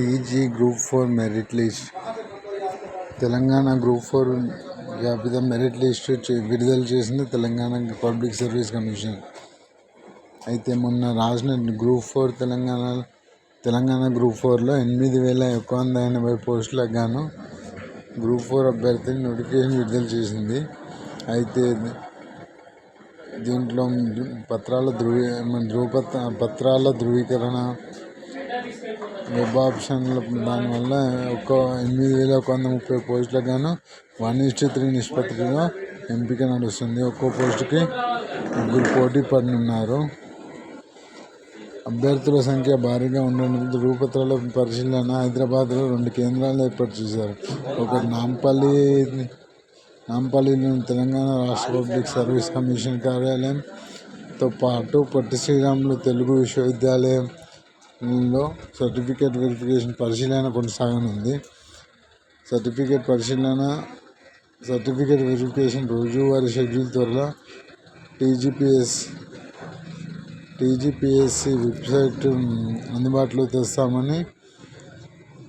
TG group four merit list. Telangana group four జాబితా merit list విడుదల చేసింది Telangana public service commission. అయితే మొన్న రాసిన group four Telangana Telangana group ఫోర్లో ఎనిమిది వేల ఒక వంద ఎనభై పోస్టులకు గాను గ్రూప్ ఫోర్ అభ్యర్థిని నోటిఫికేషన్ విడుదల చేసింది. అయితే దీంట్లో పత్రాల ధృవీ ధృవపత్ర పత్రాల ధృవీకరణ వెబ్ ఆప్షన్ల దానివల్ల ఒక ఎనిమిది వేల ఒక వంద ముప్పై పోస్టులకు గాను వన్ ఇస్టు త్రీ నిష్పత్తిలో ఎంపిక నడుస్తుంది. ఒక్కో పోస్టుకి ముగ్గురు పోటీ పడనున్నారు. అభ్యర్థుల సంఖ్య భారీగా ఉండడంతో ధృవపత్రాల పరిశీలన హైదరాబాద్లో రెండు కేంద్రాలు ఏర్పాటు చేశారు. ఒకటి నాంపల్లి నాంపల్లిలోని తెలంగాణ రాష్ట్ర పబ్లిక్ సర్వీస్ కమిషన్ కార్యాలయంతో పాటు పొట్టి శ్రీరాములు తెలుగు లో సర్టిఫికేట్ వెరిఫికేషన్ పరిశీలన కొనసాగనుంది. సర్టిఫికేట్ పరిశీలన సర్టిఫికేట్ వెరిఫికేషన్ రోజువారీ షెడ్యూల్ త్వరలో టీజీపీఎస్ టీజీపీఎస్సి వెబ్సైట్ అందుబాటులో తెస్తామని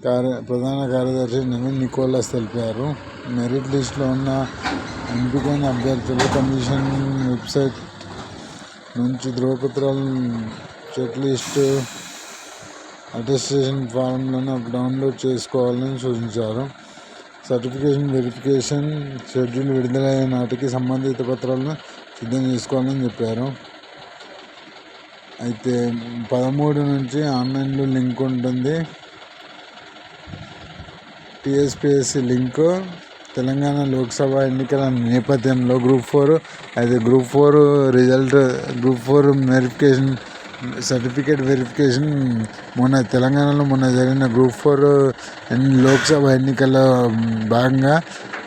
కార్య ప్రధాన కార్యదర్శి నవీన్ నికోలస్ తెలిపారు. మెరిట్ లిస్టులో ఉన్న ఎంపికైన అభ్యర్థులు కమిషన్ వెబ్సైట్ నుంచి ధృవపత్రాల చెక్ లిస్టు అటెస్టేషన్ ఫారంలను డౌన్లోడ్ చేసుకోవాలని సూచించారు. సర్టిఫికేషన్ వెరిఫికేషన్ షెడ్యూల్ విడుదలైన నాటికి సంబంధిత పత్రాలను సిద్ధం చేసుకోవాలని చెప్పారు. అయితే పదమూడు నుంచి ఆన్లైన్లో లింక్ ఉంటుంది. టీఎస్పిఎస్సి లింక్ తెలంగాణ లోక్సభ ఎన్నికల నేపథ్యంలో గ్రూప్ ఫోర్ అయితే group four result group four verification certificate verification మొన్న తెలంగాణలో మొన్న జరిగిన గ్రూప్ ఫోర్ లోక్సభ ఎన్నికల భాగంగా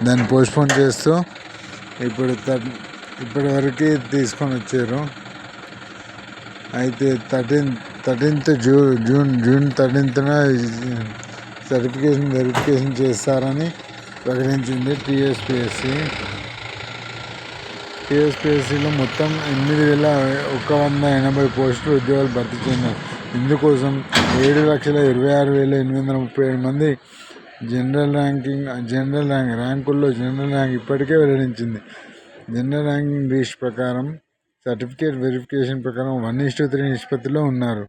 దాన్ని పోస్ట్పోన్ చేస్తూ ఇప్పుడు ఇప్పటి వరకు తీసుకొని వచ్చారు. అయితే థర్టీన్ థర్టీన్త్ జూ జూన్ జూన్ థర్టీన్త్న సర్టిఫికేషన్ వెరిఫికేషన్ చేస్తారని ప్రకటించింది టీఎస్పిఎస్సి. టీఎస్పీఎస్సీలో మొత్తం ఎనిమిది వేల ఒక వంద ఎనభై పోస్టులు ఉద్యోగాలు భర్తీ చేసినారు. ఇందుకోసం ఏడు లక్షల ఇరవై ఆరు వేల ఎనిమిది వందల ముప్పై ఏడు మంది జనరల్ ర్యాంకింగ్ జనరల్ ర్యాంక్ ర్యాంకుల్లో జనరల్ ర్యాంక్ ఇప్పటికే వెల్లడించింది. జనరల్ ర్యాంకింగ్ లిస్ట్ ప్రకారం సర్టిఫికేట్ వెరిఫికేషన్ ప్రకారం వన్ ఇస్టు త్రీ నిష్పత్తిలో ఉన్నారు.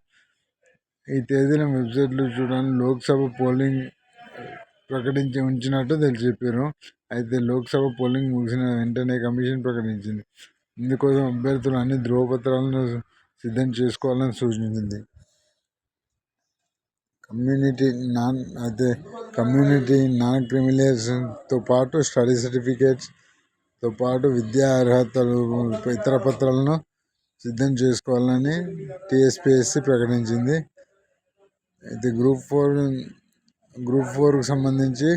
ఈ తేదీన వెబ్సైట్లో చూడాలని లోక్సభ పోలింగ్ ప్రకటించి ఉంచినట్టు తెలిసి చెప్పారు. అయితే లోక్సభ పోలింగ్ ముగిసిన వెంటనే కమిషన్ ప్రకటించింది. ఇందుకోసం అభ్యర్థులు అన్ని ధృవపత్రాలను సిద్ధం చేసుకోవాలని సూచించింది. కమ్యూనిటీ నాన్ అయితే కమ్యూనిటీ నాన్ క్రిమిలేషన్తో పాటు స్టడీ సర్టిఫికేట్స్తో పాటు విద్యా అర్హతలు ఇతర పత్రాలను సిద్ధం చేసుకోవాలని టీఎస్పిఎస్సి ప్రకటించింది. అయితే గ్రూప్ ఫోర్ గ్రూప్ ఫోర్కు సంబంధించి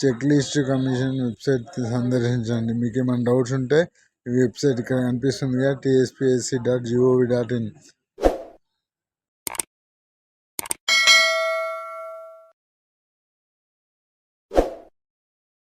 చెక్ లిస్ట్ కమిషన్ వెబ్సైట్ సందర్శించండి. మీకు ఏమైనా డౌట్స్ ఉంటే ఈ వెబ్సైట్ ఇక్కడ కనిపిస్తుంది కదా TSPSC dot G O V dot in